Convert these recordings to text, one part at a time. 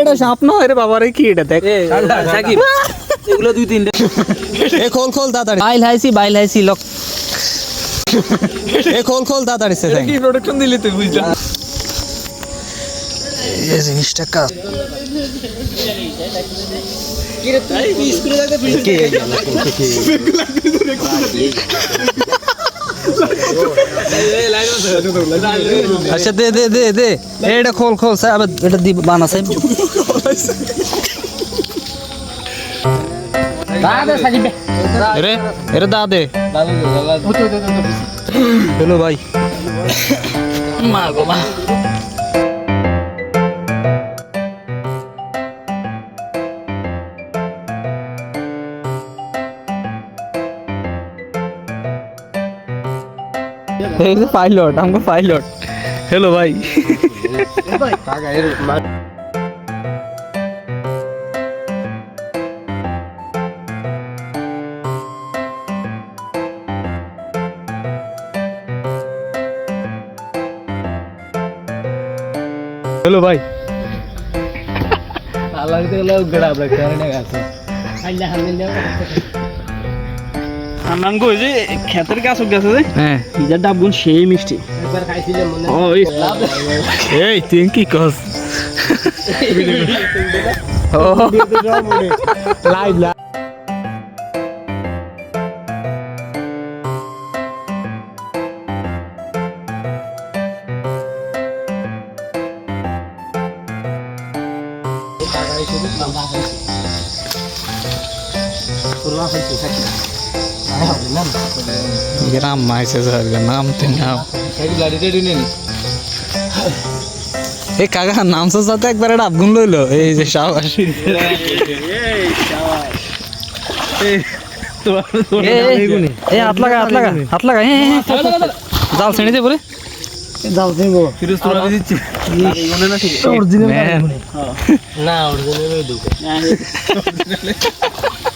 এটা সাপ না রে বাবা রে কি এটা দেখ। এগুলো দুই তিনটে। এ খোল খোল তাড়াতাড়ি। বাইল হাইছি বাইল হাইছি লক। এ খোল খোল তাড়াতাড়ি সে কি প্রোডাকশন দিলি তুই বুঝলা? এই জিনিসটা কাজ আচ্ছা দে দে দে দে। এটা খোল খোল স্যার আবার এটা দি বানা রে এরে দা দে। হ্যালো ভাই। এই যে পাইলট আমাকে পাইলট হ্যালো ভাই হ্যালো ভাই আনান কই যে ক্ষেতের গাছ গেছে যে হ্যাঁ। ডাবগুন সেই মিষ্টি। এই এই তুই কি কস ও। লাইভ লাইভ গ্রাম মাইছে নাম তো নাম। এই কাকা নাম সাথে একবার একটা আবগুন লইলো। এই যে সাবাস। এই হাত লাগা হাত লাগা হাত লাগা জাল ছেড়ে দে পরে।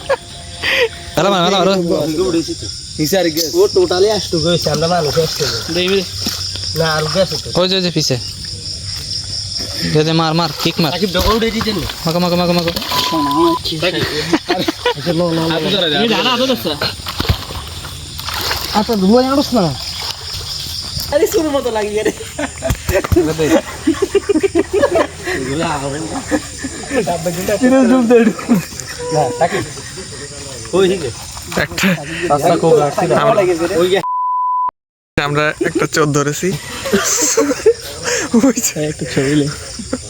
ম্যান ভালো ভালো ভালো ভালো ও টোটালি আসতো গেছে আমরা মানুষ আসতো না আর গেছে তো। ওই যে ওই যে পিছে। দে দে মার মার কিক মার। সাকিব ডবল উঠে দিতেন। তুমি জানা তো দোস্ত আচ্ছা ধুয়ে আনস না আরে সুর মতো লাগি রে। আমরা একটা চোর ধরেছি।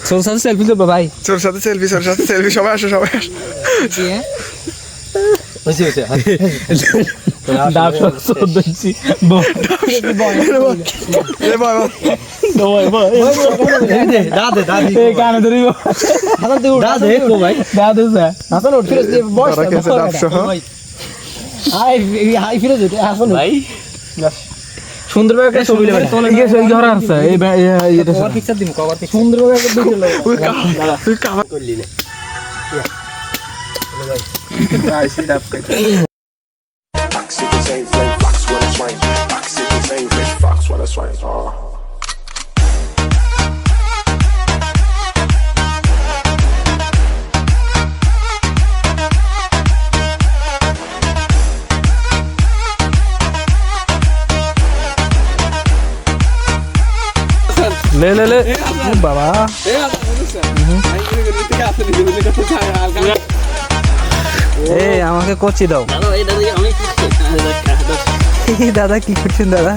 চোর সাথে সেলফি তুলবো ভাই। চোর সাথে সেলফি চোর সাথে সেলফি সবাই আসো সবাই আসো। সুন্দরভাবে একটা ছবি লেবে আছে এই বে- এই- এই- এটা কভার পিকচার দিম কভার পিকচার সুন্দরভাবে একটা ভিডিও লাগে ওই কাবা ওই কাবা করলি না Fox লে লে লে। বাবা। এই আমাকে কচি দাও। দাদা এই দাদা আমি এই দাদা কি করছেন দাদা?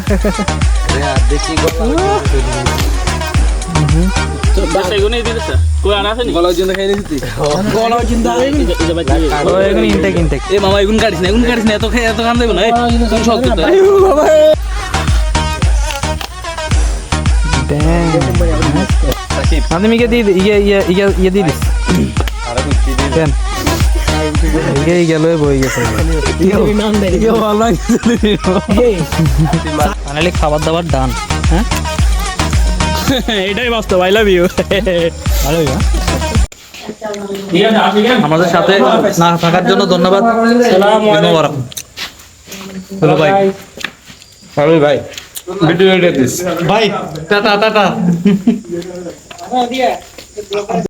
ইনটেক ইনটেক এ মামা এগুন কাটিস না এগুন কাটিস না এত খেয়ে এত কান দেব না। দিয়ে দিই ইয়ে ইয়ে ইয়ে ইয়ে দিয়ে দিস কেন ইয়ে গেল বই গেছে ফাইনালি খাবার দাবার ডান হ্যাঁ এটাই বাস্তব আই লাভ ইউ ভালো আমাদের সাথে না থাকার জন্য ধন্যবাদ। ঈদ মোবারক ভাই ভাই ভাই টাটা টাটা